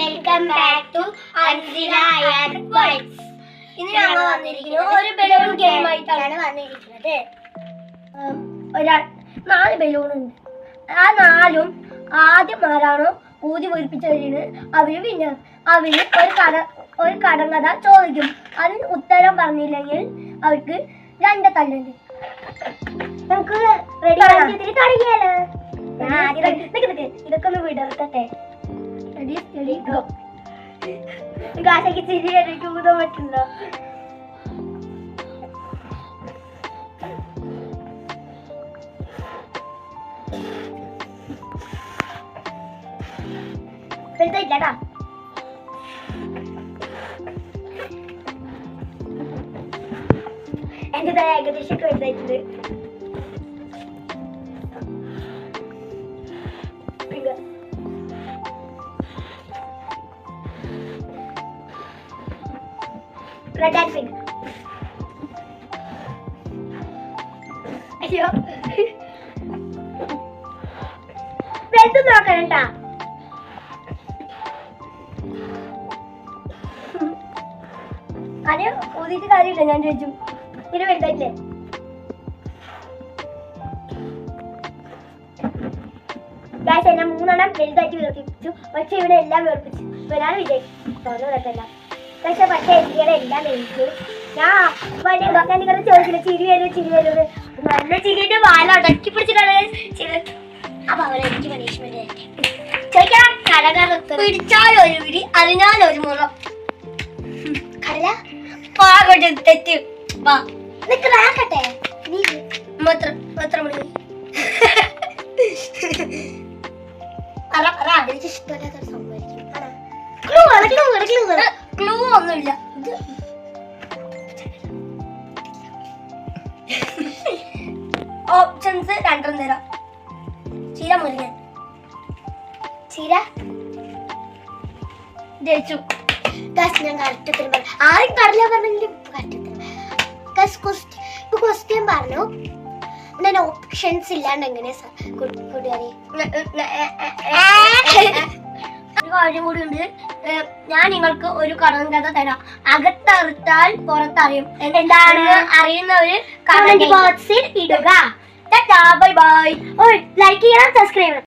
Welcome back to Ansila and words ഇന്ന് ഞങ്ങൾ വന്നിരിക്കുന്നത് ഒരു ബലൂൺ ഗെയിം ആയിട്ടാണ് വന്നിരിക്കുന്നത്. ഒരാൾ നാല് ബലൂൺ ഉണ്ട്. ആ നാലും ആദ്യം ആരാണോ ഊതി വീർപ്പിച്ച് കഴിയുന്നത് അവർ വിന്നർ അവർ ഒരു കട ഒരു കടങ്കഥ ചോദിക്കും. അതിന് ഉത്തരം പറഞ്ഞില്ലെങ്കിൽ അവർക്ക് രണ്ട് തല്ലുണ്ട്. നമുക്ക് റെഡി തുടങ്ങിയാലോ ഇതൊക്കെ ഒന്ന് വിടർത്തട്ടെ. റെഡി സ്റ്റഡി ഗോ കാശയ്ക്ക് ചിരി എനിക്ക് ഊതാൻ പറ്റുന്നോ വലുതായില്ലടാ എന്റെ ഏകദേശം വലുതായിട്ടുണ്ട് And pink. അയ്യോ. വലുത് നോക്കണം ട്ടാ അത് ഊതിയിട്ട് കാര്യമില്ല ഞാൻ ചോദിച്ചു. പിന്നെ വലുതായിട്ടില്ലേ? ഞാൻ മൂന്നെണ്ണം വലുതായിട്ട് വിളപ്പിച്ചു പക്ഷെ ഇവിടെ എല്ലാം വിളപ്പിച്ചു ഇവരാണ് വിജയിച്ചു. തോന്നുന്നതല്ല പക്ഷെ പക്ഷെ എനിക്കിടെ എല്ലാം എനിക്ക്. ഞാൻ വലിയ നിങ്ങളുടെ ചോദിച്ചില്ല ചിരി വരും ചിരി വരും നല്ല ചിരിയുടെ വാല അടക്കി പിടിച്ചിട്ടാണ്. ചിരി. അപ്പൊ എനിക്ക് പിടിച്ചാൽ ഒരു ഒരു മാത്രം മാത്രം ഒന്നുമില്ല. ഓപ്ഷൻസ് രണ്ടെണ്ണം തരാം. ചീര മുരുകൻ. ചീര? ജയിച്ചു. ഗസ് ഞാൻ കറക്റ്റ് ഉത്തരം പറഞ്ഞു ആരും കടല പറഞ്ഞെങ്കിലും കറക്റ്റ് ഉത്തരം ക്വസ്റ്റ് ഇപ്പൊ ക്വസ്റ്റ്യൻ പറഞ്ഞു. ഞാൻ ഓപ്ഷൻസ് ഇല്ലാണ്ട് എങ്ങനെയാ കൂട്ടുകാരി? കാര്യം കൂടി ഉണ്ട്. ഞാൻ നിങ്ങൾക്ക് ഒരു കടം കഥ തരാം. അകത്തറുത്താൽ പുറത്തറിയും. എന്താണ് അറിയുന്നവര് കമന്റ് ബോക്സിൽ ഇടുക. ബൈ ബൈ ലൈക്ക് ചെയ്യണം സബ്സ്ക്രൈബ്